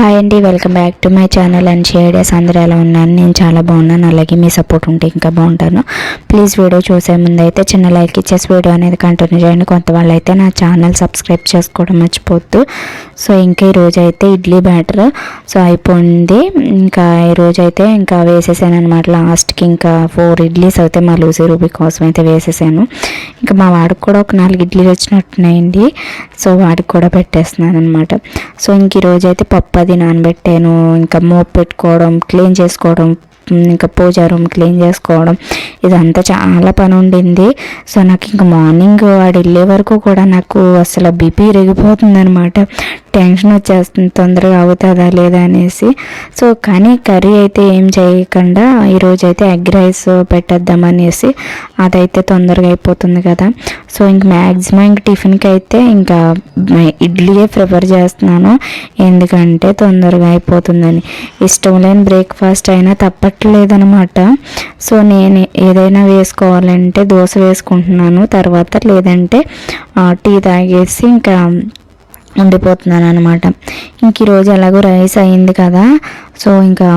Hi అండి welcome back to my channel and షేడేస్ అందరూ ఎలా ఉన్నాను నేను చాలా బాగున్నాను. అలాగే మీ సపోర్ట్ ఉంటే ఇంకా బాగుంటాను. ప్లీజ్ వీడియో చూసే ముందు అయితే చిన్న లైక్ ఇచ్చేసి వీడియో అనేది కంటిన్యూ చేయండి. కొంత వాళ్ళు అయితే నా ఛానల్ సబ్స్క్రైబ్ చేసుకోవడం మర్చిపోద్దు. సో ఇంకా ఈరోజు అయితే ఇడ్లీ బ్యాటర్ సో అయిపోయింది. ఇంకా ఈరోజు అయితే ఇంకా వేసేసాను అనమాట లాస్ట్కి ఇంకా ఫోర్ ఇడ్లీస్ అయితే మా లూసీ రూబీ కోసం అయితే వేసేసాను. ఇంకా మా వాడికి కూడా ఒక నాలుగు ఇడ్లీలు వచ్చినట్టున్నాయండి. సో వాడికి కూడా పెట్టేస్తున్నాను అనమాట సో ఇంక ఈరోజు అయితే పప్పు అది నానబెట్టాను. ఇంకా మోపు పెట్టుకోవడం క్లీన్ చేసుకోవడం ఇంకా పూజ రూమ్ క్లీన్ చేసుకోవడం ఇదంతా చాలా పని ఉండింది. సో నాకు ఇంకా మార్నింగ్ వాడు వెళ్ళే వరకు కూడా నాకు అసలు బీపీ రిగిపోతుంది అనమాట టెన్షన్ వచ్చేస్తుంది తొందరగా అవుతుందా లేదా అనేసి. సో కానీ కర్రీ అయితే ఏం చేయకుండా ఈరోజు అయితే ఎగ్ రైస్ పెట్టేద్దాం అనేసి అదైతే తొందరగా అయిపోతుంది కదా. సో ఇంక మ్యాక్సిమం ఇంక టిఫిన్కి అయితే ఇంకా ఇడ్లీయే ప్రిఫర్ చేస్తున్నాను. ఎందుకంటే తొందరగా అయిపోతుందని. ఇష్టం లేని బ్రేక్ఫాస్ట్ అయినా తప్పట్లేదనమాట. సో నేను ఏదైనా వేసుకోవాలంటే దోశ వేసుకుంటున్నాను. తర్వాత లేదంటే టీ తాగేసి ఇంకా ఉండిపోతున్నాను అనమాట ఇంక ఈరోజు ఎలాగో రైస్ అయింది కదా సో ఇంకా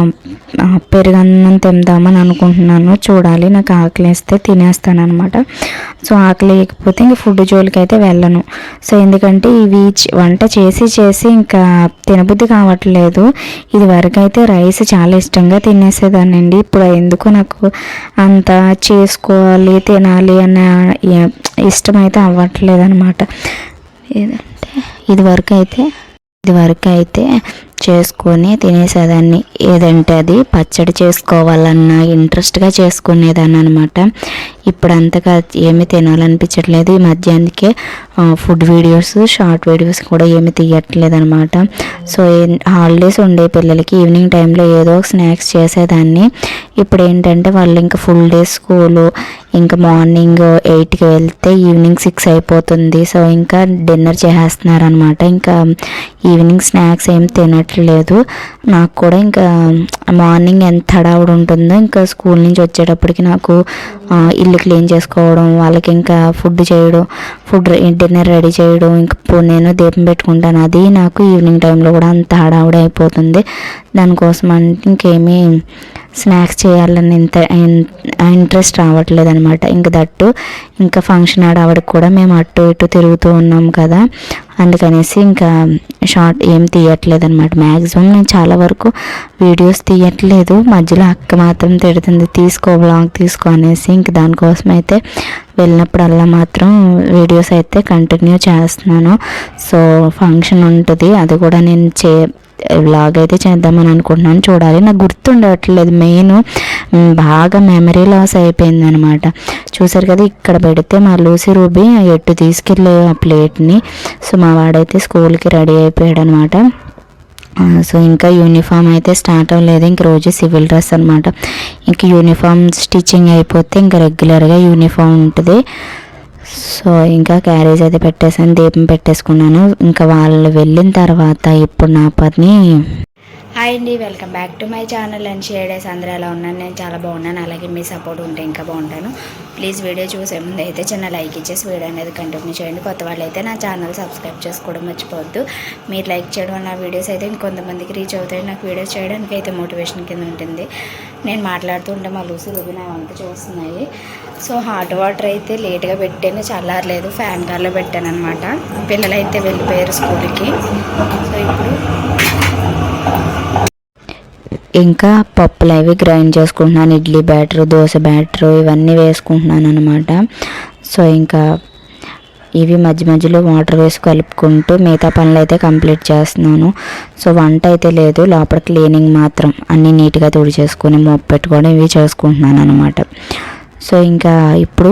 పెరుగన్నం తిందామని అనుకుంటున్నాను. చూడాలి నాకు ఆకలి వేస్తే తినేస్తాను అనమాట సో ఆకలి లేకపోతే ఇంక ఫుడ్ జోలికి అయితే వెళ్ళను. సో ఎందుకంటే ఇవి వంట చేసి చేసి ఇంకా తినబుద్ధి కావట్లేదు. ఇది వరకు అయితే రైస్ చాలా ఇష్టంగా తినేసేదానండి ఇప్పుడు ఎందుకు నాకు అంత చేసుకోవాలి తినాలి అన్న ఇష్టం అయితే అవ్వట్లేదు అనమాట ఇది వరకు అయితే ఇది వరకు అయితే చేసుకొని తినేసేదాన్ని. ఏదంటే అది పచ్చడి చేసుకోవాలన్న ఇంట్రెస్ట్గా చేసుకునేదాన్ని అనమాట ఇప్పుడు అంతగా ఏమీ తినాలనిపించట్లేదు. ఈ మధ్య అందుకే ఫుడ్ వీడియోస్ షార్ట్ వీడియోస్ కూడా ఏమీ తీయట్లేదు అనమాట సో హాలిడేస్ ఉండే పిల్లలకి ఈవినింగ్ టైంలో ఏదో ఒక స్నాక్స్ చేసేదాన్ని. ఇప్పుడు ఏంటంటే వాళ్ళు ఇంకా ఫుల్ డే స్కూలు ఇంకా మార్నింగ్ ఎయిట్కి వెళ్తే ఈవినింగ్ సిక్స్ అయిపోతుంది. సో ఇంకా డిన్నర్ చేసేస్తున్నారు అనమాట ఇంకా ఈవినింగ్ స్నాక్స్ ఏం తినట్లేదు. నాకు కూడా ఇంకా మార్నింగ్ ఎంత హడావుడి ఉంటుందో ఇంకా స్కూల్ నుంచి వచ్చేటప్పటికి నాకు ఇల్లు క్లీన్ చేసుకోవడం వాళ్ళకి ఇంకా ఫుడ్ చేయడం ఫుడ్ డిన్నర్ రెడీ చేయడం ఇంకా నేను దీపం పెట్టుకుంటాను. అది నాకు ఈవినింగ్ టైంలో కూడా అంత హడావుడి అయిపోతుంది. దానికోసం అంటే ఇంకేమీ స్నాక్స్ చేయాలని ఇంత ఇంట్రెస్ట్ రావట్లేదు అనమాట ఇంక దట్టు ఇంకా ఫంక్షన్ ఆడవాడికి కూడా మేము అటు ఇటు తిరుగుతూ ఉన్నాం కదా. అందుకనేసి ఇంకా షార్ట్ ఏం తీయట్లేదు అనమాట మ్యాక్సిమం నేను చాలా వరకు వీడియోస్ తీయట్లేదు. మధ్యలో అక్క మాత్రం తిడుతుంది తీసుకో బ్లాగ్ తీసుకో అనేసి. ఇంక దానికోసం అయితే వెళ్ళినప్పుడల్లా మాత్రం వీడియోస్ అయితే కంటిన్యూ చేస్తున్నాను. సో ఫంక్షన్ ఉంటుంది. అది కూడా నేను చే వ్లాగ్ అయితే చేద్దామని అనుకుంటున్నాను. చూడాలి. నాకు గుర్తుండట్లేదు మెయిన్. బాగా మెమరీ లాస్ అయిపోయింది అనమాట చూసారు కదా ఇక్కడ పెడితే మా లూసి రూబీ ఎట్టు తీసుకెళ్ళే ఆ ప్లేట్ని సో మా వాడైతే స్కూల్కి రెడీ అయిపోయాడు అనమాట సో ఇంకా యూనిఫామ్ అయితే స్టార్ట్ అవ్వలేదు ఇంక రోజు సివిల్ డ్రెస్ అనమాట ఇంక యూనిఫామ్ స్టిచ్చింగ్ అయిపోతే ఇంకా రెగ్యులర్గా యూనిఫామ్ ఉంటుంది. సో ఇంకా క్యారేజ్ అయితే పెట్టేసాను దీపం పెట్టేసుకున్నాను. ఇంకా వాళ్ళు వెళ్ళిన తర్వాత ఇప్పుడు నా పని హాయ్ అండి welcome back to my channel and షేడేస్ అందరూ ఎలా ఉన్నాను నేను చాలా బాగున్నాను. అలాగే మీ సపోర్ట్ ఉంటే ఇంకా బాగుంటాను. ప్లీజ్ వీడియో చూసే ముందు అయితే చిన్న లైక్ ఇచ్చేసి వీడియో అనేది కంటిన్యూ చేయండి. కొత్త వాళ్ళు అయితే నా ఛానల్ సబ్స్క్రైబ్ చేసుకోవడం మర్చిపోవద్దు. మీరు లైక్ చేయడం వల్ల నా వీడియోస్ అయితే ఇంకొంతమందికి రీచ్ అవుతాయి నాకు వీడియోస్ చేయడానికి అయితే మోటివేషన్ కింద ఉంటుంది. నేను మాట్లాడుతుంటే మా లూసి రుబి నా వంట చూస్తున్నాయి. సో హాట్ వాటర్ అయితే లేట్గా పెట్టాను. చల్లారలేదు. ఫ్యాన్ కార్లో పెట్టాను అనమాట పిల్లలు అయితే వెళ్ళిపోయారు స్కూల్కి. సో ఇప్పుడు ఇంకా పప్పులు అవి గ్రైండ్ చేసుకుంటున్నాను. ఇడ్లీ బ్యాటర్ దోశ బ్యాటర్ ఇవన్నీ వేసుకుంటున్నాను అనమాట సో ఇంకా ఇవి మధ్య మధ్యలో వాటర్ వేసి కలుపుకుంటూ మిగతా పనులు అయితే కంప్లీట్ చేస్తున్నాను. సో వంట అయితే లేదు. లోపల క్లీనింగ్ మాత్రం అన్నీ నీట్గా తుడి చేసుకొని మోపు పెట్టుకోవడం ఇవి చేసుకుంటున్నాను అనమాట సో ఇంకా ఇప్పుడు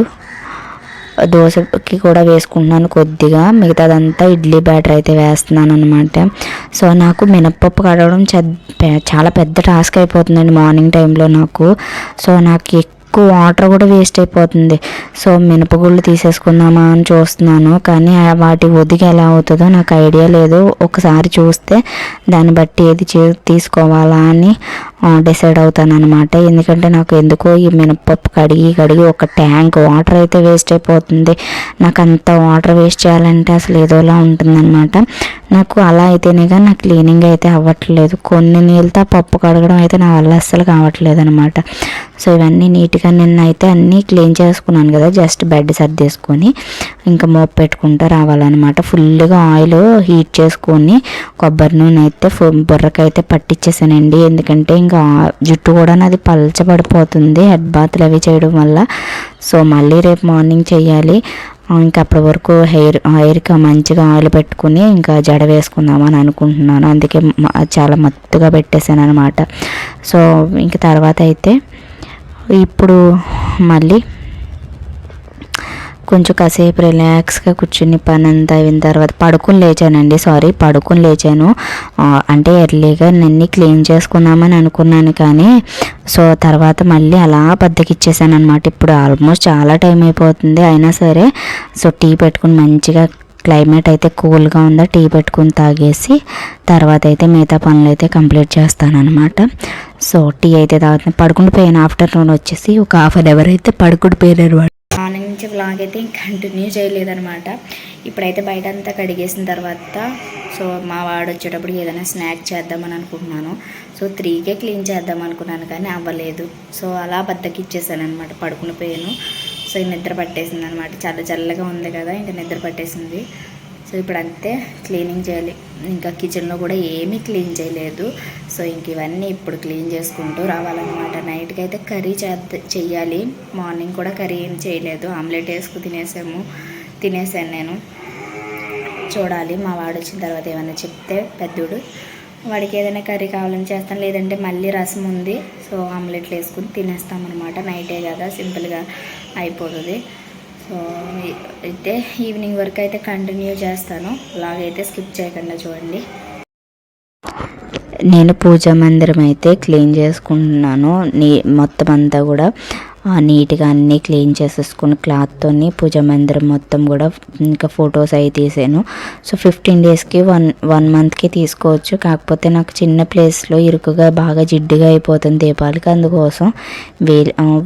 దోశకి కూడా వేసుకుంటున్నాను కొద్దిగా. మిగతాదంతా ఇడ్లీ బ్యాటర్ అయితే వేస్తున్నాను అనమాట సో నాకు మినప్పప్పు కడగడం చ- చాలా పెద్ద టాస్క్ అయిపోతుందండి మార్నింగ్ టైంలో నాకు. సో నాకు ఎక్కువ వాటర్ కూడా వేస్ట్ అయిపోతుంది. సో మినపగుళ్ళు తీసేసుకుందామా అని చూస్తున్నాను. కానీ వాటి ఒదిగి ఎలా అవుతుందో నాకు ఐడియా లేదు. ఒకసారి చూస్తే దాన్ని బట్టి ఏది చే- తీసుకోవాలా అని డిసైడ్ అవుతాను అనమాట ఎందుకంటే నాకు ఎందుకో ఈ మినపప్పు కడిగి కడిగి ఒక ట్యాంక్ వాటర్ అయితే వేస్ట్ అయిపోతుంది. నాకు అంత వాటర్ వేస్ట్ చేయాలంటే అసలు ఏదోలా ఉంటుందన్నమాట. నాకు అలా అయితేనే కానీ నాకు క్లీనింగ్ అయితే అవ్వట్లేదు. కొన్ని నీళ్ళతో పప్పు కడగడం అయితే నా వల్ల అస్సలు కావట్లేదు అనమాట సో ఇవన్నీ నీట్గా నిన్న అయితే అన్నీ క్లీన్ చేసుకున్నాను కదా జస్ట్ బెడ్ సర్దేసుకొని ఇంకా మోపు పెట్టుకుంటూ రావాలన్నమాట. ఫుల్గా ఆయిల్ హీట్ చేసుకొని కొబ్బరి నూనె అయితే బుర్రకైతే పట్టించేసానండి ఎందుకంటే ఇంకా జుట్టు కూడా నాది పలచబడిపోతుంది. హెడ్ బాత్లు అవి చేయడం వల్ల. సో మళ్ళీ రేపు మార్నింగ్ చేయాలి ఇంకా అప్పటి వరకు హెయిర్ హెయిర్కి మంచిగా ఆయిల్ పెట్టుకుని ఇంకా జడ వేసుకుందామని అనుకుంటున్నాను. అందుకే చాలా మత్తుగా పెట్టేశాను అనమాట సో ఇంక తర్వాత అయితే ఇప్పుడు మళ్ళీ కొంచెం కాసేపు రిలాక్స్గా కూర్చుని పని అంతా అయిన తర్వాత పడుకుని లేచానండి. సారీ పడుకుని లేచాను. అంటే ఎర్లీగా నన్ను క్లీన్ చేసుకుందామని అనుకున్నాను కానీ సో తర్వాత మళ్ళీ అలా బద్దకిచ్చేసాను అనమాట ఇప్పుడు ఆల్మోస్ట్ చాలా టైం అయిపోతుంది. అయినా సరే సో టీ పెట్టుకుని మంచిగా క్లైమేట్ అయితే కూల్గా ఉందా టీ పెట్టుకుని తాగేసి తర్వాత అయితే మిగతా పనులు అయితే కంప్లీట్ చేస్తానన్నమాట. సో టీ అయితే తాగుతుంది పడుకుండిపోయాను ఆఫ్టర్నూన్ వచ్చేసి ఒక హాఫ్ అన్ అవర్ అయితే పడుకుండిపోయాను మార్నింగ్ నుంచి వ్లాగ్ అయితే కంటిన్యూ చేయలేదనమాట ఇప్పుడైతే బయట అంతా కడిగేసిన తర్వాత సో మా వాడు వచ్చేటప్పుడు ఏదైనా స్నాక్ చేద్దామని అనుకుంటున్నాను. సో త్రీకే క్లీన్ చేద్దాం అనుకున్నాను కానీ అవ్వలేదు. సో అలా బద్దకిచ్చేసాను అనమాట పడుకుని పోయాను. సో నిద్ర పట్టేసింది అనమాట చాలా చల్లగా ఉంది కదా ఇంకా నిద్ర పట్టేసింది. సో ఇప్పుడు అంతే క్లీనింగ్ చేయాలి. ఇంకా కిచెన్లో కూడా ఏమీ క్లీన్ చేయలేదు. సో ఇంక ఇవన్నీ ఇప్పుడు క్లీన్ చేసుకుంటూ రావాలన్నమాట. నైట్కి అయితే కర్రీ చేయాలి మార్నింగ్ కూడా కర్రీ ఏం చేయలేదు. ఆమ్లెట్ వేసుకు తినేసాము. తినేసాను నేను. చూడాలి. మా వాడు వచ్చిన తర్వాత ఏమైనా చెప్తే పెద్దోడు. వాడికి ఏదైనా కర్రీ కావాలని చేస్తాను. లేదంటే మళ్ళీ రసం ఉంది. సో ఆమ్లెట్లు వేసుకుని తినేస్తాం అనమాట నైటే కదా సింపుల్గా అయిపోతుంది. అయితే ఈవినింగ్ వరకు అయితే కంటిన్యూ చేస్తాను. అలాగైతే స్కిప్ చేయకుండా చూడండి. నేను పూజా మందిరం అయితే క్లీన్ చేసుకుంటున్నాను. నీ మొత్తం అంతా కూడా నీట్గా అన్నీ క్లీన్ చేసేసుకుని క్లాత్తోని పూజ మందిరం మొత్తం కూడా ఇంకా ఫొటోస్ అవి తీసాను. సో ఫిఫ్టీన్ డేస్కి వన్ వన్ మంత్కి తీసుకోవచ్చు. కాకపోతే నాకు చిన్న ప్లేస్లో ఇరుకుగా బాగా జిడ్డుగా అయిపోతుంది దీపాలకి అందుకోసం వే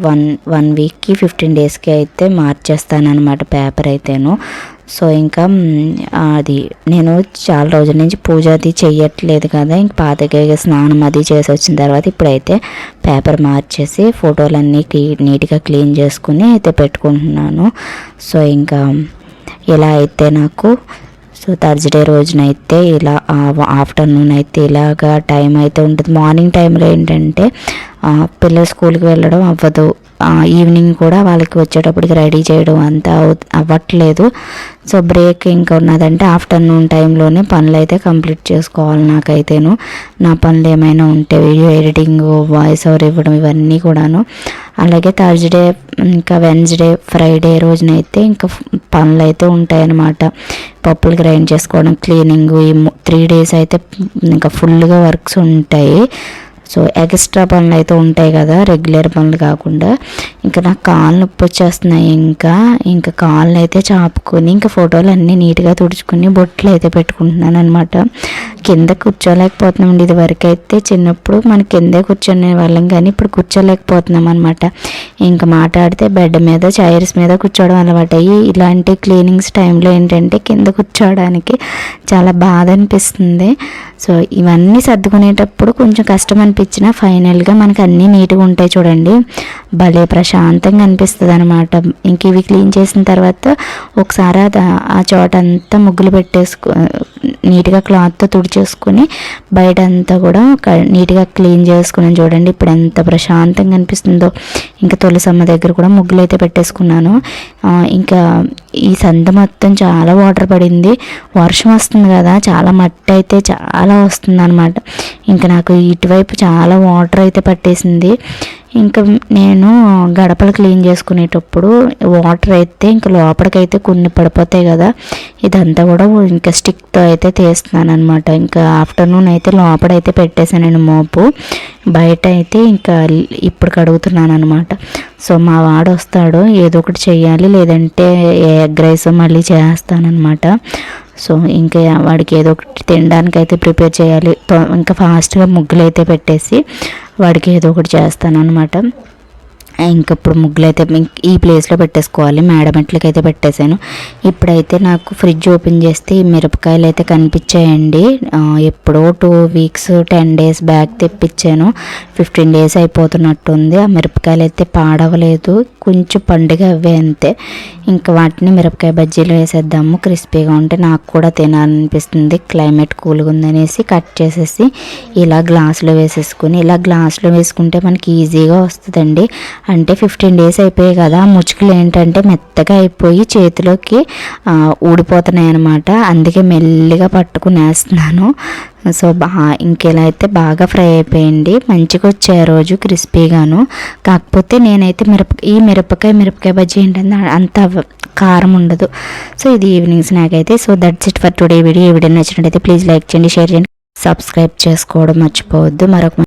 వన్ వన్ వీక్కి ఫిఫ్టీన్ డేస్కి అయితే మార్చేస్తాను అనమాట పేపర్ అయితేను. సో ఇంకా అది నేను చాలా రోజుల నుంచి పూజ అది చెయ్యట్లేదు కదా. ఇంక పాతగా స్నానం అది చేసి వచ్చిన తర్వాత ఇప్పుడైతే పేపర్ మార్చేసి ఫోటోలన్నీ క్లీ- నీట్గా క్లీన్ చేసుకుని అయితే పెట్టుకుంటున్నాను. సో ఇంకా ఇలా అయితే నాకు సో థర్స్డే రోజునైతే ఇలా ఆఫ్టర్నూన్ అయితే ఇలాగా టైం అయితే ఉంటుంది. మార్నింగ్ టైంలో ఏంటంటే పిల్లలు స్కూల్కి వెళ్ళడం అవ్వదు. ఈవినింగ్ కూడా వాళ్ళకి వచ్చేటప్పటికి రెడీ చేయడం అంతా అవ్వట్లేదు. సో బ్రేక్ ఇంకా ఉన్నదంటే ఆఫ్టర్నూన్ టైంలోనే పనులు అయితే కంప్లీట్ చేసుకోవాలి నాకైతేను. నా పనులు ఏమైనా ఉంటే వీడియో ఎడిటింగ్ వాయిస్ ఓవర్ ఇవ్వడం ఇవన్నీ కూడాను. అలాగే థర్స్డే ఇంకా వెన్స్డే ఫ్రైడే రోజునైతే ఇంకా పనులు అయితే ఉంటాయన్నమాట. పప్పులు గ్రైండ్ చేసుకోవడం క్లీనింగ్ ఈ త్రీ డేస్ అయితే ఇంకా ఫుల్గా వర్క్స్ ఉంటాయి. సో ఎక్స్ట్రా పనులు అయితే ఉంటాయి కదా రెగ్యులర్ పనులు కాకుండా. ఇంకా నాకు కాళ్ళు నొప్పి వచ్చేస్తున్నాయి ఇంకా ఇంకా కాళ్ళు అయితే చాపుకొని ఇంకా ఫోటోలు అన్నీ నీట్గా తుడుచుకుని బొట్లు అయితే పెట్టుకుంటున్నాను అనమాట కింద కూర్చోలేకపోతున్నాం ఇది వరకు అయితే చిన్నప్పుడు మన కిందే కూర్చునే వాళ్ళం కానీ ఇప్పుడు కూర్చోలేకపోతున్నాం అనమాట ఇంకా మాట్లాడితే బెడ్ మీద చైర్స్ మీద కూర్చోవడం అలవాటు అయ్యి ఇలాంటి క్లీనింగ్స్ టైంలో ఏంటంటే కింద కూర్చోవడానికి చాలా బాధ అనిపిస్తుంది. సో ఇవన్నీ సర్దుకునేటప్పుడు కొంచెం కష్టం అనిపించినా ఫైనల్గా మనకి అన్నీ నీట్గా ఉంటాయి చూడండి. భలే ప్రశాంతంగా అనిపిస్తుంది అనమాట ఇంక ఇవి క్లీన్ చేసిన తర్వాత ఒకసారి ఆ చోట అంతా ముగ్గులు పెట్టేసుకో నీట్గా క్లాత్తో తుడిచేసుకుని బయట అంతా కూడా నీట్గా క్లీన్ చేసుకున్నాను. చూడండి ఇప్పుడు ఎంత ప్రశాంతంగా అనిపిస్తుందో. ఇంకా తులసమ్మ దగ్గర కూడా ముగ్గులు అయితే పెట్టేసుకున్నాను ఇంకా ఈ సంత మొత్తం చాలా వాటర్ పడింది. వర్షం వస్తుంది కదా చాలా మట్టి అయితే చాలా వస్తుంది అనమాట ఇంకా నాకు ఇటువైపు చాలా వాటర్ అయితే పట్టేసింది. ఇంకా నేను గడపలు క్లీన్ చేసుకునేటప్పుడు వాటర్ అయితే ఇంకా లోపలికైతే కొన్ని పడిపోతాయి కదా. ఇదంతా కూడా ఇంకా స్టిక్తో అయితే తీస్తున్నాను అనమాట ఇంకా ఆఫ్టర్నూన్ అయితే లోపడైతే పెట్టేశాను నేను మోపు. బయట అయితే ఇంకా ఇప్పుడు కడుగుతున్నాను అనమాట సో మా వాడు వస్తాడు ఏదో ఒకటి చేయాలి లేదంటే ఎగ్ రైస్ మళ్ళీ చేస్తానన్నమాట. సో ఇంకా వాడికి ఏదో ఒకటి తినడానికి అయితే ప్రిపేర్ చేయాలి. ఇంకా ఫాస్ట్గా ముగ్గులు అయితే పెట్టేసి వాడికి ఏదో ఒకటి చేస్తాను అనమాట ఇంక ఇప్పుడు ముగ్గులు అయితే ఈ ప్లేస్లో పెట్టేసుకోవాలి. మేడమెట్లకి అయితే పెట్టేశాను. ఇప్పుడైతే నాకు ఫ్రిడ్జ్ ఓపెన్ చేస్తే ఈ మిరపకాయలు అయితే కనిపించాయండి. ఎప్పుడో two weeks ten days back తెప్పించాను. ఫిఫ్టీన్ డేస్ అయిపోతున్నట్టుంది. ఆ మిరపకాయలు అయితే పాడవలేదు. కొంచెం పండుగ అవే అంతే. ఇంకా వాటిని మిరపకాయ బజ్జీలు వేసేద్దాము. క్రిస్పీగా ఉంటే నాకు కూడా తినాలనిపిస్తుంది. క్లైమేట్ కూల్గా ఉందనేసి కట్ చేసేసి ఇలా గ్లాసులో వేసేసుకుని ఇలా గ్లాసులో వేసుకుంటే మనకి ఈజీగా వస్తుందండి. అంటే ఫిఫ్టీన్ డేస్ అయిపోయాయి కదా ఆ ముచ్చుకలు ఏంటంటే మెత్తగా అయిపోయి చేతిలోకి ఊడిపోతున్నాయి అనమాట అందుకే మెల్లిగా పట్టుకుని వేస్తున్నాను. సో బా ఇంకెలా అయితే బాగా ఫ్రై అయిపోయింది మంచిగా వచ్చాయి రోజు క్రిస్పీగాను. కాకపోతే నేనైతే మిరప ఈ మిరపకాయ మిరపకాయ బజ్జీ ఏంటంటే అంత కారం ఉండదు. సో ఇది ఈవినింగ్ స్నాక్ అయితే. So that's it for today video ఈ వీడియో నచ్చినట్టయితే ప్లీజ్ లైక్ చేయండి షేర్ చేయండి. సబ్స్క్రైబ్ చేసుకోవడం మర్చిపోవద్దు. మరొక